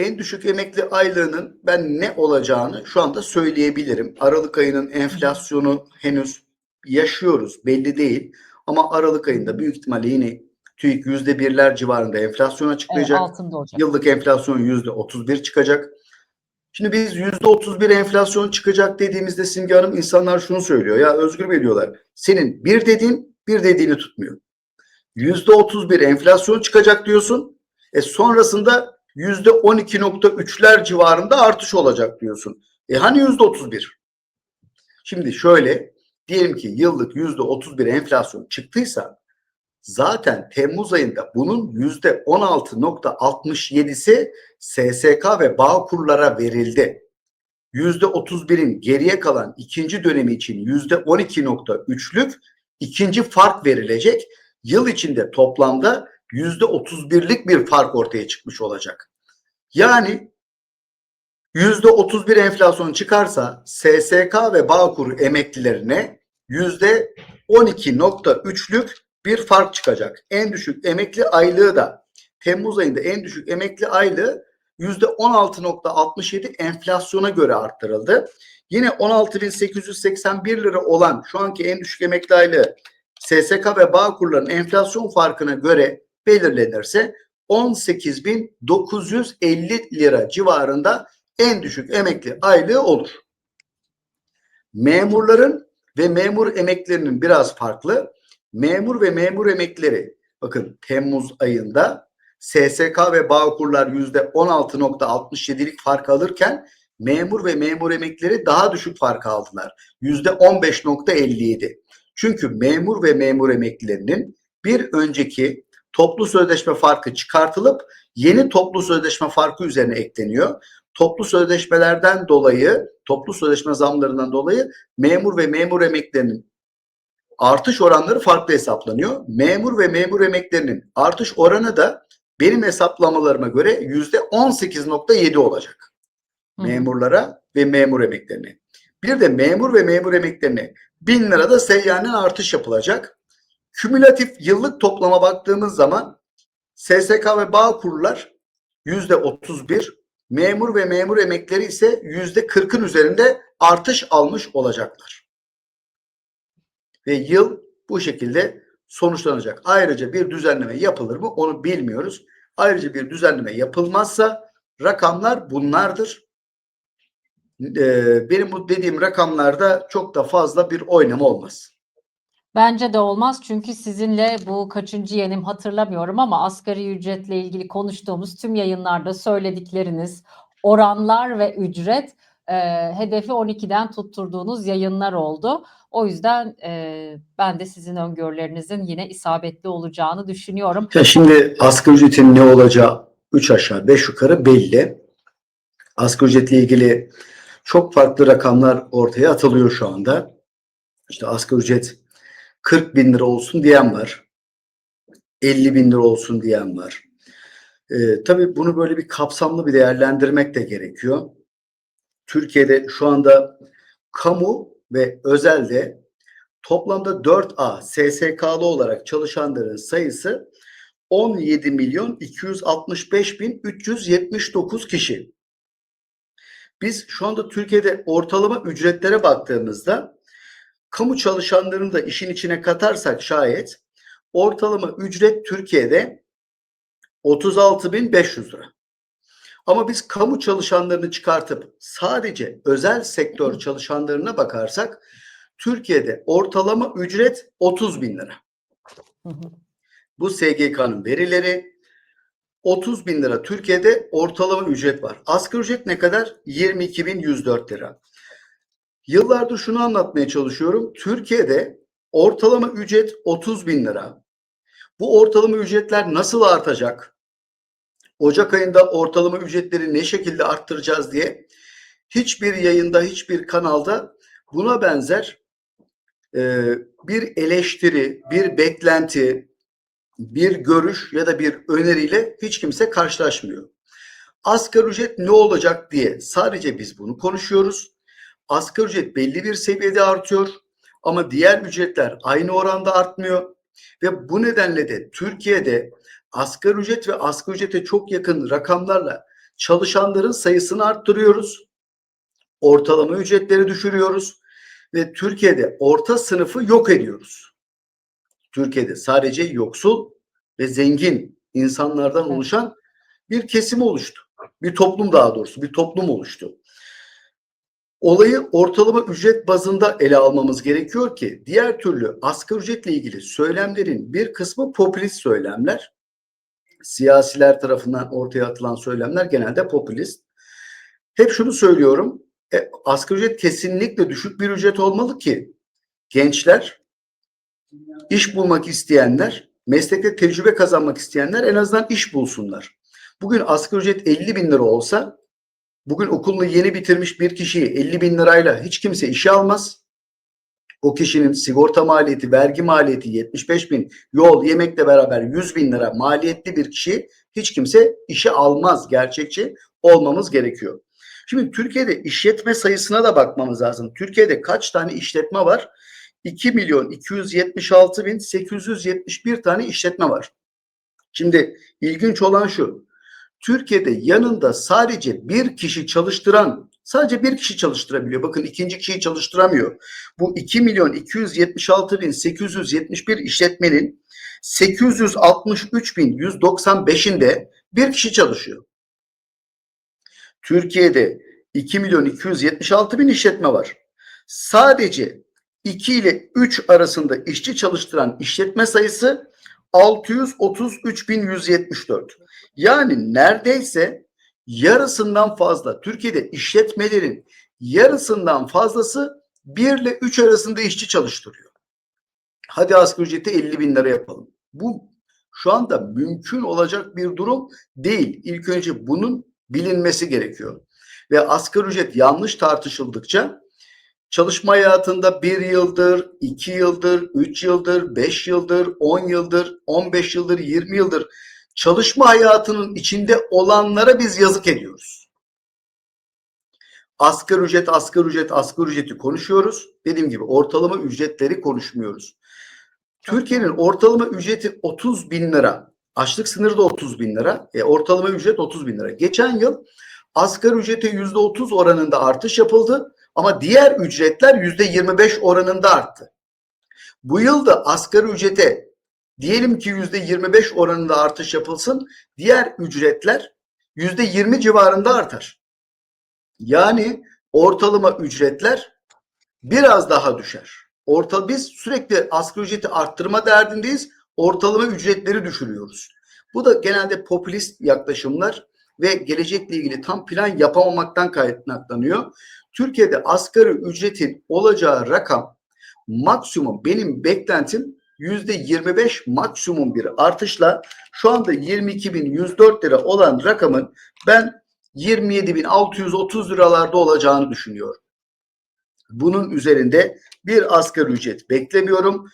en düşük emekli aylığının ben ne olacağını şu anda söyleyebilirim. Aralık ayının enflasyonu henüz yaşıyoruz belli değil. Ama Aralık ayında büyük ihtimalle yine TÜİK yüzde birler civarında enflasyon Evet, açıklayacak. altında olacak. Yıllık enflasyon yüzde 31 çıkacak. Şimdi biz yüzde 31 enflasyon çıkacak dediğimizde Simge Hanım insanlar şunu söylüyor. Ya Özgür Bey diyorlar. Senin bir dediğin bir dediğini tutmuyor. Yüzde 31 enflasyon çıkacak diyorsun. E sonrasında yüzde 12.3'ler civarında artış olacak diyorsun. E hani yüzde 31? Şimdi şöyle diyelim ki yıllık yüzde 31 enflasyon çıktıysa zaten Temmuz ayında bunun yüzde 16.67'si SSK ve Bağkurlara verildi. Yüzde 31'in geriye kalan ikinci dönemi için yüzde 12.3'lük ikinci fark verilecek. Yıl içinde toplamda yüzde 31'lik bir fark ortaya çıkmış olacak. Yani yüzde 31 enflasyon çıkarsa SSK ve Bağkur emeklilerine yüzde 12.3'lük bir fark çıkacak. En düşük emekli aylığı da Temmuz ayında en düşük emekli aylığı yüzde 16.67 enflasyona göre arttırıldı. Yine 16.881 lira olan şu anki en düşük emekli aylığı SSK ve Bağkur'ların enflasyon farkına göre belirlenirse 18.950 lira civarında en düşük emekli aylığı olur. Memurların ve memur emeklerinin biraz farklı. Memur ve memur emekleri bakın Temmuz ayında SSK ve Bağkurlar yüzde 16.67'lik fark alırken memur ve memur emekleri daha düşük fark aldılar. Yüzde 15.57. Çünkü memur ve memur emeklilerinin bir önceki toplu sözleşme farkı çıkartılıp yeni toplu sözleşme farkı üzerine ekleniyor. Toplu sözleşmelerden dolayı, toplu sözleşme zamlarından dolayı memur ve memur emeklerinin artış oranları farklı hesaplanıyor. Memur ve memur emeklerinin artış oranı da benim hesaplamalarıma göre yüzde 18.7 olacak. Hı. Memurlara ve memur emeklerine. Bir de memur ve memur emeklerine 1000 lirada seyyanen artış yapılacak. Kümülatif yıllık toplama baktığımız zaman SSK ve Bağkurlar yüzde 31, memur ve memur emekleri ise yüzde 40'ın üzerinde artış almış olacaklar. Ve yıl bu şekilde sonuçlanacak. Ayrıca bir düzenleme yapılır mı onu bilmiyoruz. Ayrıca bir düzenleme yapılmazsa rakamlar bunlardır. Ee, benim bu dediğim rakamlarda çok da fazla bir oynama olmaz. Bence de olmaz çünkü sizinle bu kaçıncı yenim hatırlamıyorum ama asgari ücretle ilgili konuştuğumuz tüm yayınlarda söyledikleriniz, oranlar ve ücret e, hedefi 12'den tutturduğunuz yayınlar oldu. O yüzden e, ben de sizin öngörülerinizin yine isabetli olacağını düşünüyorum. Ya şimdi asgari ücretin ne olacağı 3 aşağı 5 yukarı belli. Asgari ücretle ilgili çok farklı rakamlar ortaya atılıyor şu anda. İşte asgari ücret 40 bin lira olsun diyen var. 50 bin lira olsun diyen var. Ee, tabii bunu böyle bir kapsamlı bir değerlendirmek de gerekiyor. Türkiye'de şu anda kamu ve özelde toplamda 4A SSK'lı olarak çalışanların sayısı 17 milyon 265 bin 379 kişi. Biz şu anda Türkiye'de ortalama ücretlere baktığımızda kamu çalışanlarını da işin içine katarsak şayet ortalama ücret Türkiye'de 36.500 lira. Ama biz kamu çalışanlarını çıkartıp sadece özel sektör çalışanlarına bakarsak Türkiye'de ortalama ücret 30 bin lira. Bu SGK'nın verileri 30 bin lira Türkiye'de ortalama ücret var. Asgari ücret ne kadar? 22.104 lira. Yıllardır şunu anlatmaya çalışıyorum. Türkiye'de ortalama ücret 30 bin lira. Bu ortalama ücretler nasıl artacak? Ocak ayında ortalama ücretleri ne şekilde arttıracağız diye hiçbir yayında, hiçbir kanalda buna benzer e, bir eleştiri, bir beklenti, bir görüş ya da bir öneriyle hiç kimse karşılaşmıyor. Asgari ücret ne olacak diye sadece biz bunu konuşuyoruz. Asgari ücret belli bir seviyede artıyor ama diğer ücretler aynı oranda artmıyor ve bu nedenle de Türkiye'de asgari ücret ve asgari ücrete çok yakın rakamlarla çalışanların sayısını arttırıyoruz. Ortalama ücretleri düşürüyoruz ve Türkiye'de orta sınıfı yok ediyoruz. Türkiye'de sadece yoksul ve zengin insanlardan oluşan bir kesim oluştu. Bir toplum daha doğrusu bir toplum oluştu. Olayı ortalama ücret bazında ele almamız gerekiyor ki diğer türlü asgari ücretle ilgili söylemlerin bir kısmı popülist söylemler. Siyasiler tarafından ortaya atılan söylemler genelde popülist. Hep şunu söylüyorum. E, asgari ücret kesinlikle düşük bir ücret olmalı ki gençler, iş bulmak isteyenler, meslekte tecrübe kazanmak isteyenler en azından iş bulsunlar. Bugün asgari ücret 50 bin lira olsa bugün okulunu yeni bitirmiş bir kişiyi 50 bin lirayla hiç kimse işe almaz. O kişinin sigorta maliyeti, vergi maliyeti 75 bin, yol, yemekle beraber 100 bin lira maliyetli bir kişi hiç kimse işe almaz. Gerçekçi olmamız gerekiyor. Şimdi Türkiye'de işletme sayısına da bakmamız lazım. Türkiye'de kaç tane işletme var? 2 milyon 276 bin 871 tane işletme var. Şimdi ilginç olan şu. Türkiye'de yanında sadece bir kişi çalıştıran, sadece bir kişi çalıştırabiliyor. Bakın ikinci kişiyi çalıştıramıyor. Bu 2 milyon 276 bin 871 işletmenin 863 bin 195'inde bir kişi çalışıyor. Türkiye'de 2 milyon 276 bin işletme var. Sadece 2 ile 3 arasında işçi çalıştıran işletme sayısı 633.174. Yani neredeyse yarısından fazla Türkiye'de işletmelerin yarısından fazlası 1 ile 3 arasında işçi çalıştırıyor. Hadi asgari ücreti 50 bin lira yapalım. Bu şu anda mümkün olacak bir durum değil. İlk önce bunun bilinmesi gerekiyor. Ve asgari ücret yanlış tartışıldıkça çalışma hayatında bir yıldır, iki yıldır, üç yıldır, beş yıldır, on yıldır, on beş yıldır, yirmi yıldır çalışma hayatının içinde olanlara biz yazık ediyoruz. Asgari ücret, asgari ücret, asgari ücreti konuşuyoruz. Dediğim gibi ortalama ücretleri konuşmuyoruz. Türkiye'nin ortalama ücreti 30 bin lira. Açlık sınırı da 30 bin lira. E, ortalama ücret 30 bin lira. Geçen yıl asgari ücrete yüzde 30 oranında artış yapıldı. Ama diğer ücretler yüzde 25 oranında arttı. Bu yıl da asgari ücrete diyelim ki yüzde 25 oranında artış yapılsın. Diğer ücretler yüzde 20 civarında artar. Yani ortalama ücretler biraz daha düşer. Orta biz sürekli asgari ücreti arttırma derdindeyiz. Ortalama ücretleri düşürüyoruz. Bu da genelde popülist yaklaşımlar ve gelecekle ilgili tam plan yapamamaktan kaynaklanıyor. Türkiye'de asgari ücretin olacağı rakam maksimum benim beklentim yüzde 25 maksimum bir artışla şu anda 22.104 lira olan rakamın ben 27.630 liralarda olacağını düşünüyorum. Bunun üzerinde bir asgari ücret beklemiyorum.